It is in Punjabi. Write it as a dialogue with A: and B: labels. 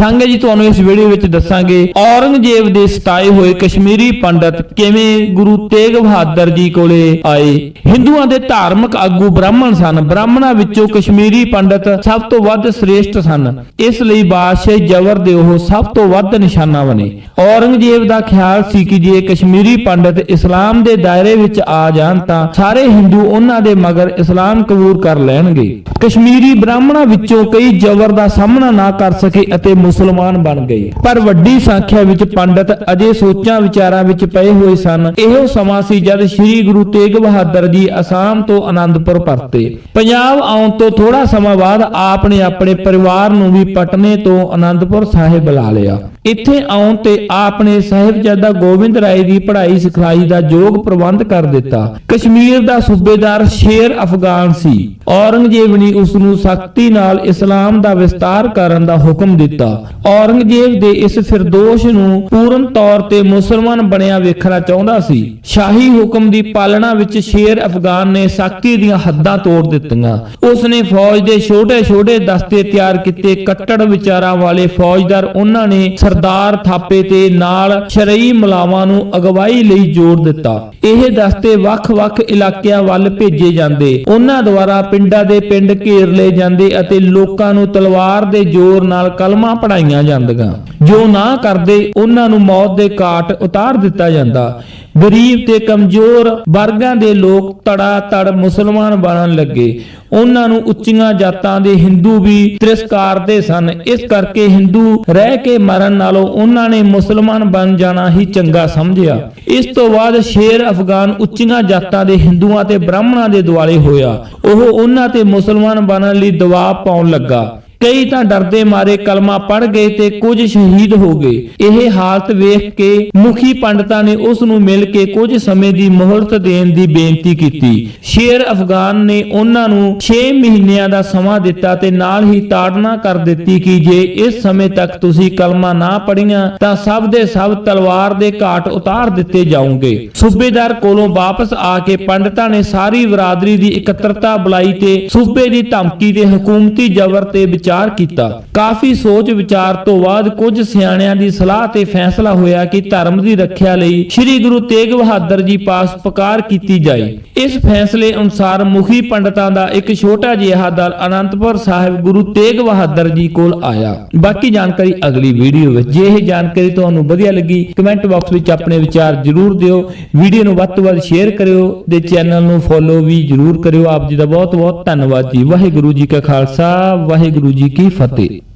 A: ਸੰਗਤ ਜੀ, ਤੁਹਾਨੂੰ ਇਸ ਵੀਡੀਓ ਵਿੱਚ ਦੱਸਾਂਗੇ ਔਰੰਗਜ਼ੇਬ ਦੇ ਸਤਾਏ ਹੋਏ ਕਸ਼ਮੀਰੀ ਪੰਡਤ ਕਿਵੇਂ ਗੁਰੂ ਤੇਗ ਬਹਾਦਰ ਜੀ ਕੋਲੇ ਆਏ। ਹਿੰਦੂਆਂ ਦੇ ਧਾਰਮਿਕ ਆਗੂ ਬ੍ਰਾਹਮਣ ਸਨ। ਬ੍ਰਾਹਮਣਾਂ ਵਿੱਚੋਂ ਕਸ਼ਮੀਰੀ ਪੰਡਤ ਸਭ ਤੋਂ ਵੱਧ ਸ੍ਰੇਸ਼ਟ ਸਨ। ਇਸ ਲਈ ਬਾਦਸ਼ਾਹ ਜਬਰ ਦੇ ਉਹ ਸਭ ਤੋਂ ਵੱਧ ਨਿਸ਼ਾਨਾ ਬਣੇ। ਔਰੰਗਜ਼ੇਬ ਦਾ ਖਿਆਲ ਸੀ ਕਿ ਜੇ ਕਸ਼ਮੀਰੀ ਪੰਡਤ ਇਸਲਾਮ ਦੇ ਦਾਇਰੇ ਵਿੱਚ ਆ ਜਾਣ ਤਾਂ ਸਾਰੇ ਹਿੰਦੂ ਉਹਨਾਂ ਦੇ ਮਗਰ ਇਸਲਾਮ ਕਬੂਲ ਕਰ ਲੈਣਗੇ। ਕਸ਼ਮੀਰੀ ਬ੍ਰਾਹਮਣਾਂ ਵਿੱਚੋਂ ਕਈ ਜ਼ਬਰ ਦਾ ਸਾਹਮਣਾ ਨਾ ਕਰ ਸਕੇ ਅਤੇ ਮੁਸਲਮਾਨ ਬਣ ਗਏ ਪਰ ਵੱਡੀ ਸੰਖਿਆ ਵਿੱਚ ਪੰਡਤ ਅਜੇ ਸੋਚਾਂ ਵਿਚਾਰਾਂ ਵਿੱਚ ਪਏ ਹੋਏ ਸਨ। ਇਹੋ ਸਮਾਂ ਸੀ ਜਦ ਸ੍ਰੀ ਗੁਰੂ ਤੇਗ ਬਹਾਦਰ ਜੀ ਅਸਾਮ ਤੋਂ ਆਨੰਦਪੁਰ ਪਰਤੇ। ਪੰਜਾਬ ਆਉਣ ਤੋਂ ਥੋੜਾ ਸਮਾਂ ਬਾਅਦ ਆਪ ਨੇ ਆਪਣੇ ਪਰਿਵਾਰ ਨੂੰ ਵੀ ਪਟਨੇ ਤੋਂ ਆਨੰਦਪੁਰ ਸਾਹਿਬ ਬੁਲਾ ਲਿਆ। ਇੱਥੇ ਆਉਣ ਤੇ ਆਪ ਨੇ ਸਾਹਿਬਜ਼ਾਦਾ ਗੋਬਿੰਦ ਰਾਏ ਦੀ ਪੜ੍ਹਾਈ ਸਿਖਲਾਈ ਦਾ ਯੋਗ ਪ੍ਰਬੰਧ ਕਰ ਦਿੱਤਾ। ਕਸ਼ਮੀਰ ਦਾ ਸੂਬੇਦਾਰ ਸ਼ੇਰ ਅਫਗਾਨ ਸੀ। ਔਰੰਗਜ਼ੇਬ ਨੇ ਉਸ ਨੂੰ ਸਖਤੀ ਨਾਲ ਇਸਲਾਮ ਦਾ ਵਿਸਤਾਰ ਕਰਨ ਦਾ ਹੁਕਮ ਦਿੱਤਾ। ਔਰੰਗਜ਼ੇਬ ਦੇ ਇਸ ਫਿਰਦੋਸ਼ ਨੂੰ ਪੂਰਨ ਤੌਰ ਤੇ ਮੁਸਲਮਾਨ ਬਣਿਆ ਵੇਖਣਾ ਚਾਹੁੰਦਾ ਸੀ। ਸ਼ਾਹੀ ਹੁਕਮ ਦੀ ਪਾਲਣਾ ਵਿੱਚ ਸ਼ੇਰ ਅਫਗਾਨ ਨੇ ਸਖਤੀ ਦੀਆਂ ਹੱਦਾਂ ਤੋੜ ਦਿੱਤੀਆਂ। ਉਸ ਨੇ ਫੌਜ ਦੇ ਛੋਟੇ-ਛੋਟੇ ਦਸਤੇ ਤਿਆਰ ਕੀਤੇ ਕੱਟੜ ਵਿਚਾਰਾਂ ਵਾਲੇ ਫੌਜਦਾਰ ਉਹਨਾਂ ਨੇ ਸਰਦਾਰ ਥਾਪੇ ਤੇ ਨਾਲ ਸ਼ਰਈ ਮਲਾਵਾਂ ਨੂੰ ਅਗਵਾਈ ਲਈ ਜੋੜ ਦਿੱਤਾ। ਇਹ ਦਸਤੇ ਵੱਖ-ਵੱਖ ਇਲਾਕਿਆਂ ਵੱਲ ਭੇਜੇ ਜਾਂਦੇ। ਉਹਨਾਂ ਦੁਆਰਾ ਪਿੰਡਾਂ ਦੇ ਪਿੰਡ ਘੇਰ ਲਏ ਜਾਂਦੇ ਅਤੇ ਲੋਕਾਂ ਨੂੰ ਤਲਵਾਰ ਦੇ ਜ਼ੋਰ ਨਾਲ ਕਲਮਾਂ ਪੜਾਈਆਂ ਜਾਂਦੀਆਂ। ਜੋ ਨਾ ਕਰਦੇ, ਉਹਨਾਂ ਨੂੰ ਮੌਤ ਦੇ ਘਾਟ ਉਤਾਰ ਦਿੱਤਾ ਜਾਂਦਾ। ਗਰੀਬ ਤੇ ਕਮਜ਼ੋਰ ਵਰਗਾਂ ਦੇ ਲੋਕ ਤੜਾ ਤੜ ਮੁਸਲਮਾਨ ਬਣਨ ਲੱਗੇ। ਉਹਨਾਂ ਨੂੰ ਉੱਚੀਆਂ ਜਾਤਾਂ ਦੇ ਹਿੰਦੂ ਵੀ ਤਿਰਸਕਾਰਦੇ ਸਨ। ਇਸ ਕਰਕੇ ਹਿੰਦੂ ਰਹਿ ਕੇ ਮਰਨ ਨਾਲੋਂ ਉਹਨਾਂ ਨੇ ਮੁਸਲਮਾਨ ਬਣ ਜਾਣਾ ਹੀ ਚੰਗਾ ਸਮਝਿਆ। ਇਸ ਤੋਂ ਬਾਅਦ ਸ਼ੇਰ ਅਫਗਾਨ ਉੱਚੀਆਂ ਜਾਤਾਂ ਦੇ ਹਿੰਦੂਆਂ ਤੇ ਬ੍ਰਾਹਮਣਾਂ ਦੇ ਦੁਆਲੇ ਹੋਇਆ। ਉਹ ਉਹਨਾਂ ਤੇ ਮੁਸਲਮਾਨ ਬਣਨ ਲਈ ਦਬਾਅ ਪਾਉਣ ਲੱਗਾ। ਕਈ ਤਾਂ ਡਰਦੇ ਮਾਰੇ ਕਲਮਾ ਪੜ ਗਏ ਤੇ ਕੁਝ ਸ਼ਹੀਦ ਹੋ ਗਏ। ਇਹ ਹਾਲਤ ਵੇਖ ਕੇ ਮੁਖੀ ਪੰਡਤਾਂ ਨੇ ਉਸ ਨੂੰ ਮਿਲ ਕੇ ਕੁਝ ਸਮੇਂ ਦੀ ਮੋਹਲਤ ਦੇਣ ਦੀ ਬੇਨਤੀ ਕੀਤੀ। ਸ਼ੇਰ ਅਫਗਾਨ ਨੇ ਉਹਨਾਂ ਨੂੰ 6 ਮਹੀਨਿਆਂ ਦਾ ਸਮਾਂ ਦਿੱਤਾ ਤੇ ਨਾਲ ਹੀ ਤਾੜਨਾ ਕਰ ਦਿੱਤੀ ਕਿ ਜੇ ਇਸ ਸਮੇਂ ਤੱਕ ਤੁਸੀਂ ਕਲਮਾ ਨਾ ਪੜੀਆਂ ਤਾਂ ਸਭ ਦੇ ਸਭ ਤਲਵਾਰ ਦੇ ਘਾਟ ਉਤਾਰ ਦਿੱਤੇ ਜਾਓਗੇ। ਸੂਬੇਦਾਰ ਕੋਲੋਂ ਵਾਪਸ ਆ ਕੇ ਪੰਡਤਾਂ ਨੇ ਸਾਰੀ ਬਰਾਦਰੀ ਦੀ ਇਕੱਤਰਤਾ ਬੁਲਾਈ ਤੇ ਸੂਬੇ ਦੀ ਧਮਕੀ ਦੇ ਹਕੂਮਤੀ ਜ਼ਬਰ ਤੇ ਵਿਚਾਰ ਕੀਤਾ। ਕਾਫੀ ਸੋਚ ਵਿਚਾਰ ਤੋਂ ਬਾਅਦ ਕੁਝ ਸਿਆਣਿਆਂ ਦੀ ਸਲਾਹ ਤੇ ਫੈਸਲਾ ਹੋਇਆ ਕਿ ਧਰਮ ਦੀ ਰੱਖਿਆ ਲਈ ਸ੍ਰੀ ਗੁਰੂ ਤੇਗ ਬਹਾਦਰ ਜੀ ਪਾਸ ਪੁਕਾਰ ਕੀਤੀ ਜਾਏ। ਇਸ ਫੈਸਲੇ ਅਨੁਸਾਰ ਮੁਖੀ ਪੰਡਤਾਂ ਦਾ ਇੱਕ ਛੋਟਾ ਜਿਹਾ ਦਲ ਅਨੰਤਪੁਰ ਸਾਹਿਬ ਗੁਰੂ ਤੇਗ ਬਹਾਦਰ ਜੀ ਕੋਲ ਆਇਆ। ਬਾਕੀ ਜਾਣਕਾਰੀ ਅਗਲੀ ਵੀਡੀਓ ਵਿੱਚ। ਜੇ ਇਹ ਜਾਣਕਾਰੀ ਤੁਹਾਨੂੰ ਵਧੀਆ ਲੱਗੀ, ਕਮੈਂਟ ਬਾਕਸ ਵਿੱਚ ਆਪਣੇ ਵਿਚਾਰ ਜ਼ਰੂਰ ਦਿਓ। ਵੀਡੀਓ ਨੂੰ ਵੱਧ ਤੋਂ ਵੱਧ ਸ਼ੇਅਰ ਕਰਿਓ ਤੇ ਚੈਨਲ ਨੂੰ ਫੋਲੋ ਵੀ ਜ਼ਰੂਰ ਕਰਿਓ। ਆਪ ਜੀ ਦਾ ਬਹੁਤ ਬਹੁਤ ਧੰਨਵਾਦ ਜੀ। ਵਾਹਿਗੁਰੂ ਜੀ ਕਾ ਖਾਲਸਾ, ਵਾਹਿਗੁਰੂ ਜੀ ਕੀ ਫਤਿਹ।